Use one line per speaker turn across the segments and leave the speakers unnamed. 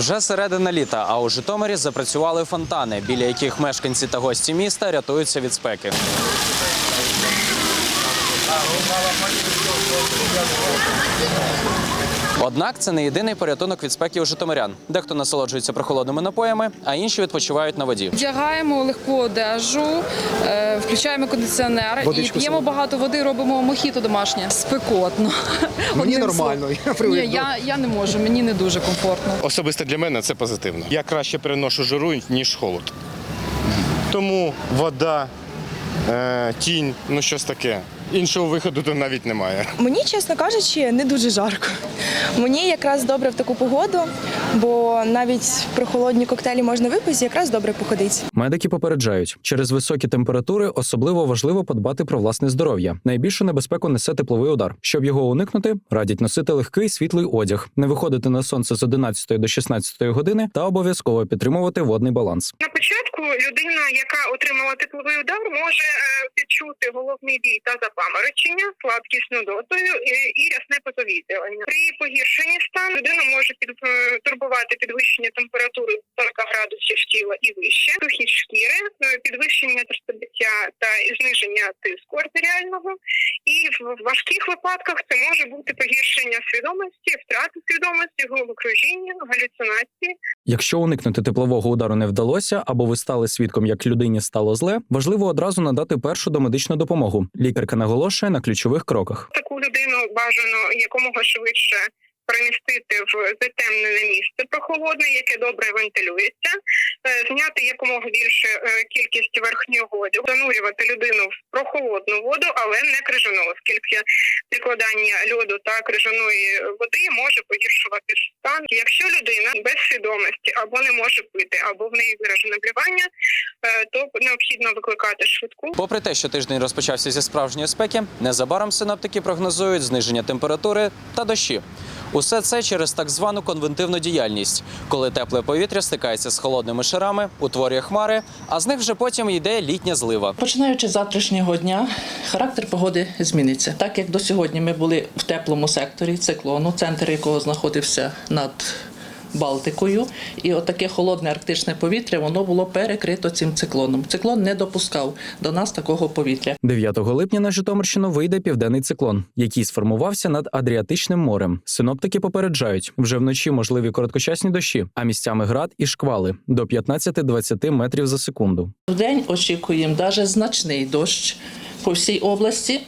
Вже середина літа, а у Житомирі запрацювали фонтани, біля яких мешканці та гості міста рятуються від спеки. Однак це не єдиний порятунок від спеки у житомирян. Дехто насолоджується прохолодними напоями, а інші відпочивають на воді.
Вдягаємо легку одежу, е, включаємо кондиціонер
Водичку
і п'ємо
собі.
багато води, робимо мохіто домашнє. Спекотно.
Мені нормально, я
Ні, я, я не можу, мені не дуже комфортно.
Особисто для мене це позитивно. Я краще переношу жару, ніж холод. Тому вода, тінь, ну щось таке. Іншого виходу тут навіть немає.
Мені, чесно кажучи, не дуже жарко. Мені якраз добре в таку погоду, бо навіть прохолодні коктейлі можна випити, якраз добре походити.
Медики попереджають, через високі температури особливо важливо подбати про власне здоров'я. Найбільшу небезпеку несе тепловий удар. Щоб його уникнути, радять носити легкий світлий одяг, не виходити на сонце з 11 до 16 години та обов'язково підтримувати водний баланс.
На початку людина, яка отримала тепловий удар, може е, відчути головний біль та запаморочення, слабкість нудотою і, і рясне При стану людина може під, е, турбувати підвищення температури до 40 градусів тіла і вище, сухість шкіри, е, підвищення серцебиття та зниження тиску артеріального. І в важких випадках це може бути погіршення свідомості, втрата свідомості, головокружіння, галюцинації.
Якщо уникнути теплового удару не вдалося, або ви стали свідком, як людині стало зле, важливо одразу надати першу домедичну допомогу. Лікарка наголошує на ключових кроках.
таку людину бажано якомога швидше перемістити в затемнене місце прохолодне, яке добре вентилюється, е, зняти якомога більше е, кількість верхнього одягу, занурювати людину в прохолодну воду, але не крижану, оскільки прикладання льоду та крижаної води може погіршувати стан. Якщо людина без свідомості або не може пити, або в неї виражене блювання, е, то необхідно викликати швидку.
Попри те, що тиждень розпочався зі справжньої спеки, незабаром синоптики прогнозують зниження температури та дощі. Усе це через так звану конвентивну діяльність, коли тепле повітря стикається з холодними шарами, утворює хмари, а з них вже потім йде літня злива.
Починаючи з завтрашнього дня, характер погоди зміниться. Так як до сьогодні ми були в теплому секторі циклону, центр якого знаходився над Балтикою, і отаке холодне арктичне повітря воно було перекрито цим циклоном. Циклон не допускав до нас такого повітря.
9 липня на Житомирщину вийде південний циклон, який сформувався над Адріатичним морем. Синоптики попереджають, вже вночі можливі короткочасні дощі, а місцями град і шквали до 15-20 метрів за секунду.
В день очікуємо даже значний дощ по всій області.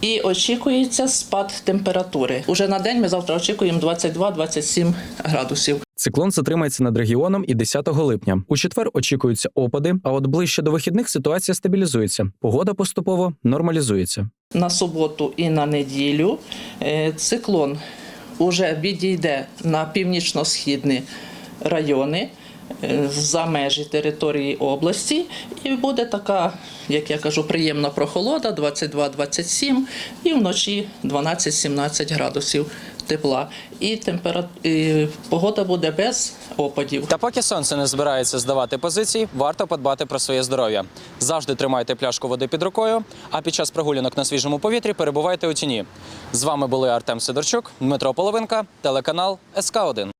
І очікується спад температури. Уже на день ми завтра очікуємо 22-27 градусів.
Циклон затримається над регіоном і 10 липня. У четвер очікуються опади, а от ближче до вихідних ситуація стабілізується. Погода поступово нормалізується.
На суботу і на неділю е, циклон уже відійде на північно-східні райони за межі території області, і буде така, як я кажу, приємна прохолода 22-27 і вночі 12-17 градусів тепла. І, темпера... і погода буде без опадів.
Та поки сонце не збирається здавати позиції, варто подбати про своє здоров'я. Завжди тримайте пляшку води під рукою, а під час прогулянок на свіжому повітрі перебувайте у тіні. З вами були Артем Сидорчук, Дмитро Половинка, телеканал СК 1